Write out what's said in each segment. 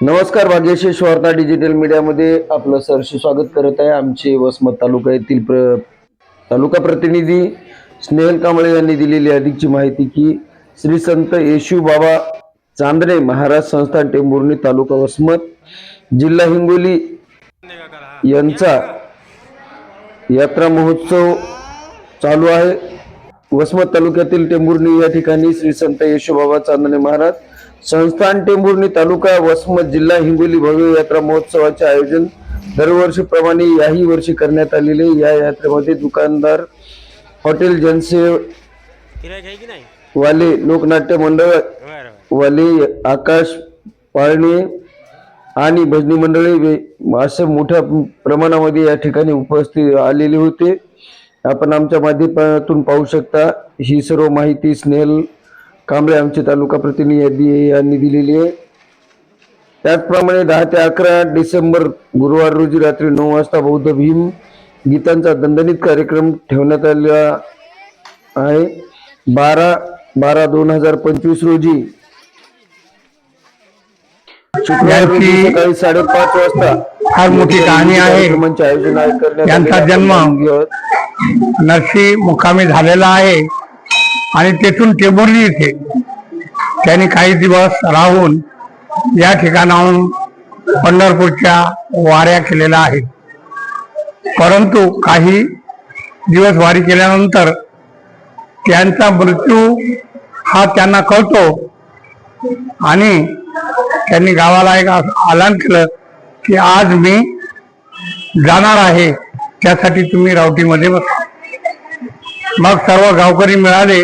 नमस्कार भाग्यशेष वार्ता डिजिटल मीडियामध्ये आपलं सरशी स्वागत करत आहे आमचे वसमत तालुका येथील प्र तालुका प्रतिनिधी स्नेहल कांबळे यांनी दिलेली अधिकची माहिती की श्री संत येशू बाबा चांदणे महाराज संस्थान टेंभुर्णी तालुका वसमत जिल्हा हिंगोली यांचा यात्रा महोत्सव चालू आहे. वसमत तालुक्यातील टेंभुर्णी या ठिकाणी श्री संत येशूबाबा चांदणे महाराज संस्थान टेंभुर्णी तालुका वसमत जिल्हा हिंगोली भव्य यात्रा महोत्सवाचे आयोजन दरवर्षीप्रमाणे याही वर्षी करण्यात आलेले या यात्रेमध्ये दुकानदार हॉटेल जनसेव वाले लोकनाट्य मंडळ वाले आकाश पाळणे आणि भजनी मंडळी असे मोठ्या प्रमाणामध्ये या ठिकाणी उपस्थित आलेले होते. आपण आमच्या माध्यमातून पाहू शकता ही सर्व माहिती स्नेहल कांबळे आमचे तालुका प्रतिनिधी यांनी दिलेली आहे त्याचप्रमाणे दहा ते अकरा डिसेंबर गुरुवार रोजी रात्री नऊ वाजता बौद्ध भीम गीतांचा दणदणीत कार्यक्रम ठेवण्यात आलेला आहे बारा बारा दोन हजार पंचवीस रोजी सकाळी साडेपाच वाजता फार मोठी कहाणी आहे. यांचा. जन्म. नरसी मुक्कामी झालेला आहे आणि तेथून टेंभुर्ली इथे त्यांनी काही दिवस राहून या ठिकाणाहून पंढरपूरच्या वाऱ्या केलेल्या आहेत. परंतु काही दिवस वारी केल्यानंतर त्यांचा मृत्यू हा त्यांना कळतो आणि त्यांनी गावाला एक आलान केलं की आज मी जाणार आहे त्यासाठी तुम्ही रावटीमध्ये बसा. मग सर्व गावकरी मिळाले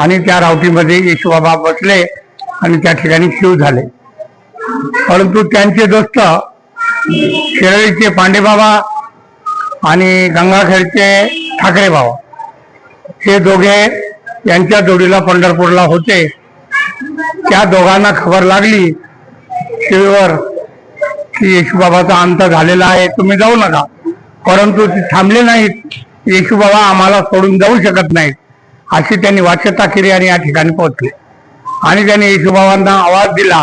आणि त्या रावटीमध्ये येशुबाबा बसले आणि त्या ठिकाणी शिव झाले. परंतु त्यांचे दोस्त शिरळीचे पांडेबाबा आणि गंगाखेडचे ठाकरे बाबा हे दोघे यांच्या जोडीला पंढरपूरला होते. त्या दोघांना खबर लागली शिवेवर की येशूबाबाचा अंत झालेला आहे तुम्ही जाऊ नका. परंतु ते थांबले नाहीत. येशूबाबा आम्हाला सोडून जाऊ शकत नाहीत. अशी त्यांनी वाच्यता केली आणि या ठिकाणी पोहोचले. आणि त्यांनी येशूबाबांना आवाज दिला.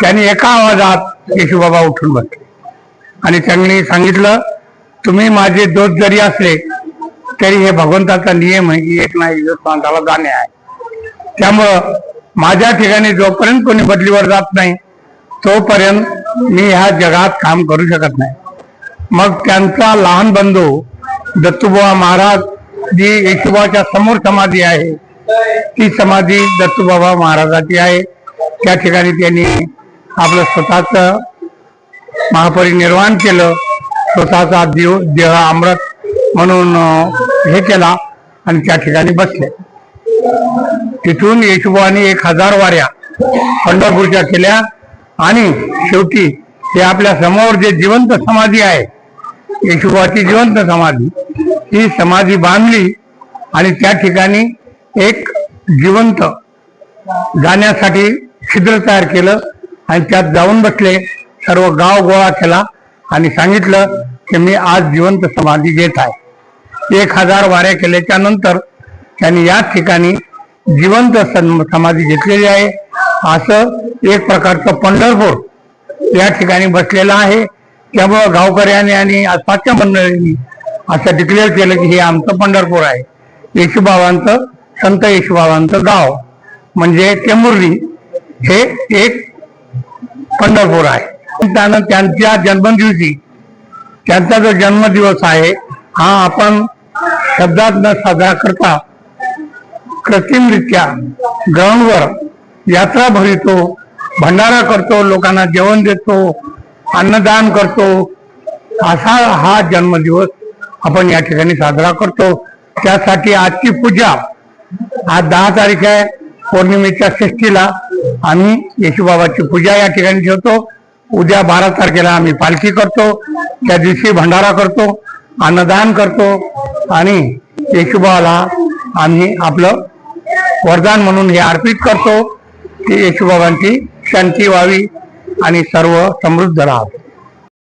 त्यांनी एका आवाजात येशूबाबा उठून बसले. आणि त्यांनी सांगितलं तुम्ही माझे दोष जरी असले तरी हे भगवंताचा नियम आहे की एक नाही माणसाला जाणे आहे. त्यामुळं माझ्या ठिकाणी जोपर्यंत कोणी बदलीवर जात नाही तोपर्यंत मी ह्या जगात काम करू शकत नाही. मग त्यांचा लहान बंधू दत्तुबा महाराज जी येशुबाच्या समोर समाधी आहे. ती समाधी दत्तूबाबा महाराजाची आहे. त्या ठिकाणी त्यांनी आपलं स्वतःच महापरिनिर्वाण केलं. स्वतःचा देव देह अमृत म्हणून हे केला आणि त्या ठिकाणी बसले. तिथून येशुबाने एक हजार वाऱ्या पंढरपूरच्या केल्या आणि शेवटी ते आपल्यासमोर जे जिवंत समाधी आहे येशुबाची जिवंत समाधी. ही समाधी बांधली आणि त्या ठिकाणी एक जिवंत जाण्यासाठी छिद्र तयार केलं आणि त्यात जाऊन बसले सर्व गाव गोळा केला आणि सांगितलं की मी आज जिवंत समाधी घेत आहे. एक हजार वाऱ्या केल्याच्यानंतर त्यांनी या ठिकाणी जिवंत समाधी घेतलेली आहे. असं एक प्रकारचं पंढरपूर या ठिकाणी बसलेलं आहे. त्यामुळं गावकऱ्यांनी आणि आसपासच्या मंडळींनी असं डिक्लेअर केलं की हे आमचं पंढरपूर आहे. येशूबाबांचं संत येशूबाबांचं गाव. म्हणजे टेंभुर्णी हे एक पंढरपूर आहे. त्यानं त्यांच्या जन्मदिवशी त्यांचा जो जन्मदिवस आहे हा आपण शब्दात न साजरा करता कृत्रिमरित्या ग्राउंडवर यात्रा भरितो भंडारा करतो लोकांना जेवण देतो अन्नदान करतो. असा हा जन्मदिवस आपण या ठिकाणी साजरा करतो. त्यासाठी आजची पूजा आज दहा तारीख आहे पौर्णिमेच्या षष्टीला आम्ही येशूबाबाची पूजा या ठिकाणी ठेवतो. उद्या बारा तारखेला आम्ही पालखी करतो. त्या दिवशी भंडारा करतो अन्नदान करतो आणि येशूबाबाला आम्ही आपलं वरदान म्हणून हे अर्पित करतो. की येशूबाबांची शांती व्हावी. आणि सर्व समृद्ध राहावं.